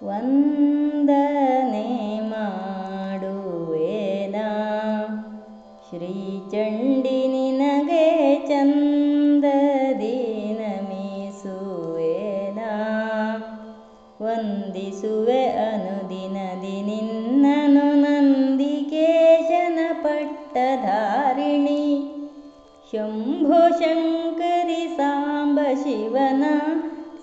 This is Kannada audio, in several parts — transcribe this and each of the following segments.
ವಂದನೆ ಮಾಡುವೇನಾ ಶ್ರೀಚಂಡಿ ನಿನಗೆ ಚಂದದಿ ನಮಿಸುವೇನಾ ವಂದಿಸುವೆ ಅನುದಿನದಿ ನಿನ್ನನು ನಂದಿಕೇಶನ ಪಟ್ಟಧಾರಿಣಿ ಶಂಭೋ ಶಂಕರಿ ಸಾಂಬ ಶಿವನ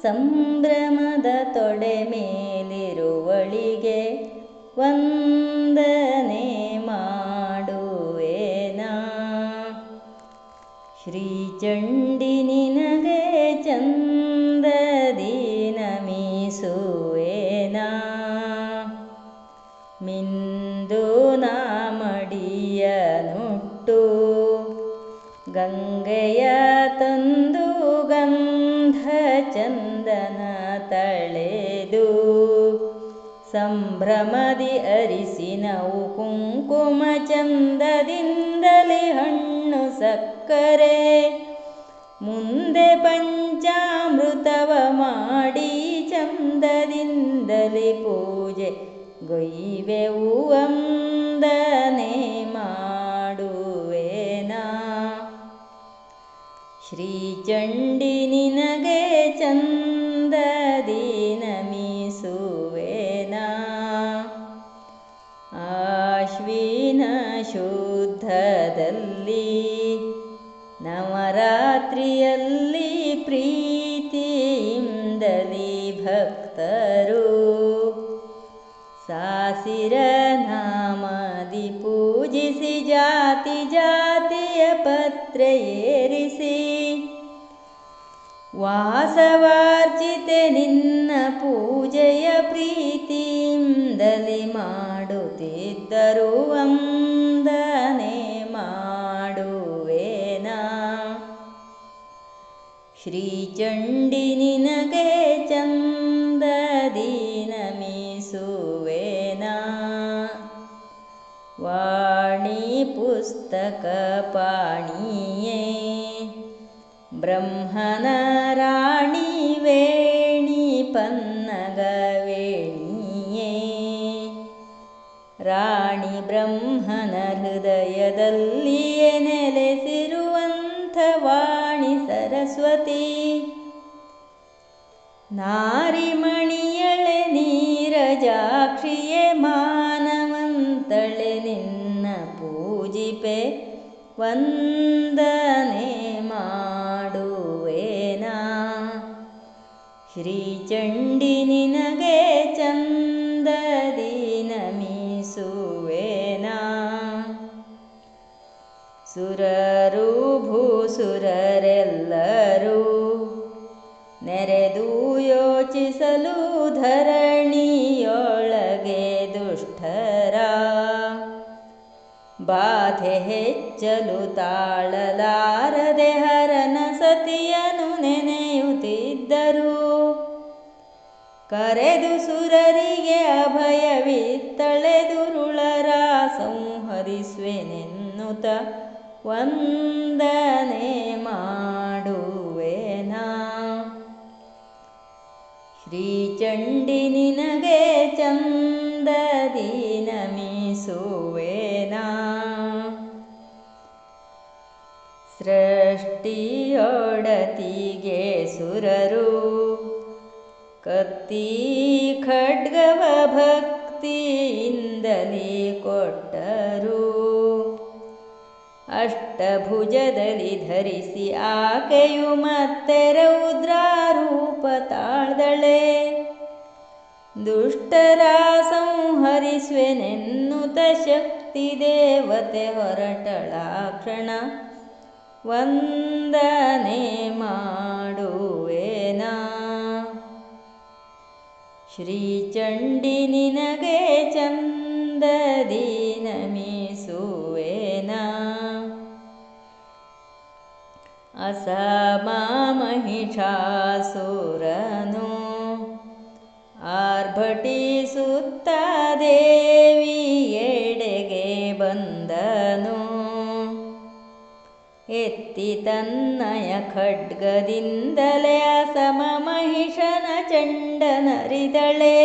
ಸಂಭ್ರಮದ ತೊಡೆ ಮೇಲಿರುವಳಿಗೆ ವಂದನೆ ಮಾಡುವೇನಾ ಶ್ರೀಚಂಡಿ ನಿನಗೆ ಚಂದದಿ ನಮಿಸುವೇನಾ ಮಿಂದು ನಾಮಡಿಯ ನುಟ್ಟು ಗಂಗೆಯ ತಂದು ಸಂಭ್ರಮದಿ ಅರಿಸಿನವು ಕುಂಕುಮ ಚಂದದಿಂದಲೇ ಹಣ್ಣು ಸಕ್ಕರೆ. ಮುಂದೆ ಪಂಚಾಮೃತವ ಮಾಡಿ ಚಂದದಿಂದಲೇ ಪೂಜೆ ಗೊಯ್ವೆವು ವಂದನೆ ಮಾಡುವೇನಾ. ಶ್ರೀಚಂಡಿ ನಿನಗೆ ಚಂದದಿ ನವರಾತ್ರಿಯಲ್ಲಿ ಪ್ರೀತಿಯಿಂದಲಿ ಭಕ್ತರು ಸಾಸಿರ ನಾಮದಿ ಪೂಜಿಸಿ ಜಾತಿ ಜಾತಿಯ ಪತ್ರ ಏರಿಸಿ ವಾಸವಾರ್ಜಿತೆ ನಿನ್ನ ಪೂಜೆಯ ಪ್ರೀತಿಯಿಂದಲಿ ಮಾಡುತ್ತಿದ್ದರು ವಂದನೆ ಶ್ರೀಚಂಡಿ ನಿನಗೆ ಚಂದದಿ ನಮಿಸುವೇನಾ ವಾಣಿ ಪುಸ್ತಕ ಪಾಣಿಯೇ ಬ್ರಹ್ಮನ ರಾಣಿ ವೇಣಿ ಪನ್ನಗ ವೇಣಿಯೇ ರಾಣಿ ಬ್ರಹ್ಮನ ಹೃದಯದಲ್ಲಿಯೇ ನಾರಿಮಣಿಯಳೆ ನೀರಜಾಕ್ಷಿಯೇ ಮಾನವಂತಳೆ ನಿನ್ನ ಪೂಜಿಪೆ ವಂದನೆ ಮಾಡುವೇನಾ. ಶ್ರೀಚಂಡಿ ನಿನಗೆ ಚಂದದಿ ನಮಿಸುವೇನಾ ಸುರರು ಭೂಸುರರೆಲ್ಲರೂ ನೆರೆದು ಯೋಚಿಸಲು ಧರಣಿಯೊಳಗೆ ದುಷ್ಟರ ಬಾಧೆ ಹೆಚ್ಚಲು ತಾಳಲಾರದೆ ಹರನ ಸತಿಯನು ನೆನೆಯುತ್ತಿದ್ದರು. ಕರೆದು ಸುರರಿಗೆ ಅಭಯವಿತ್ತಳೆದುರುಳರ ಸಂಹರಿಸುವೆನೆನ್ನುತ್ತ ವಂದನೆ ಶ್ರೀಚಂಡಿ ನಿನಗೆ ಚಂದದಿ ನಮಿಸುವೆನಾ ಸೃಷ್ಟಿಯೊಡತಿಗೆ ಸುರರು ಕತ್ತಿ ಖಡ್ಗವ ಭಕ್ತಿಯಿಂದಲೇ ಕೊಟ್ಟರು. ಅಷ್ಟಭುಜದಲ್ಲಿ ಧರಿಸಿ ಆಕೆಯು ರೌದ್ರಾರೂಪ ತಾಳ್ದಳೆ. ದುಷ್ಟರ ಸಂಹರಿಸುವೆನೆನ್ನುತ ಶಕ್ತಿ ದೇವತೆ ಹೊರಟಳಾಕ್ಷಣ ವಂದನೆ ಮಾಡುವೆನಾ. ಶ್ರೀಚಂಡಿ ನಿನಗೆ ಚಂದದಿ ಅಸಮ ಮಹಿಷಾಸುರನು ಆರ್ಭಟಿಸುತ್ತ ದೇವಿ ಎಡೆಗೆ ಬಂದನು ಎತ್ತಿ ತನ್ನಯ ಖಡ್ಗದಿಂದಲೇ ಅಸಮ ಮಹಿಷನ ಚ ಚೆಂಡನರಿದಳೆ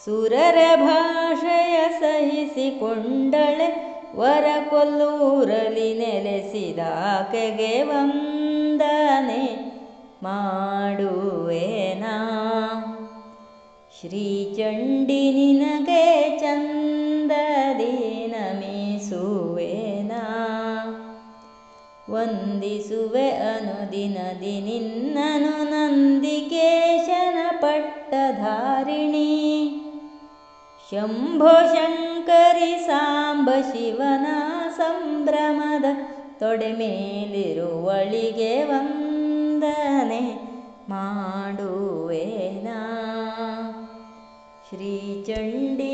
ಸುರರ ಭಾಷೆಯ ಸಹಿಸಿಕೊಂಡಳೆ ವರ ಕೊಲ್ಲೂರಲಿ ನೆಲೆಸಿದಾಕೆಗೆ ವಂದನೆ ಮಾಡುವೇನಾ? ಶ್ರೀಚಂಡಿ ನಿನಗೆ ಚಂದದಿ ನಮಿಸುವೇನಾ ವಂದಿಸುವೆ ಅನುದಿನದಿ ನಿನ್ನನು ನಂದಿಕೇಶನ ಪಟ್ಟಧಾರಿಣಿ. ಶಂಭೋ ಶಂಕರಿ ಸಾಂಬ ಶಿವನ ಸಂಭ್ರಮದ ತೊಡೆ ಮೇಲಿರುವಳಿಗೆ ವಂದನೆ ಮಾಡುವೇನಾ? ಶ್ರೀಚಂಡಿ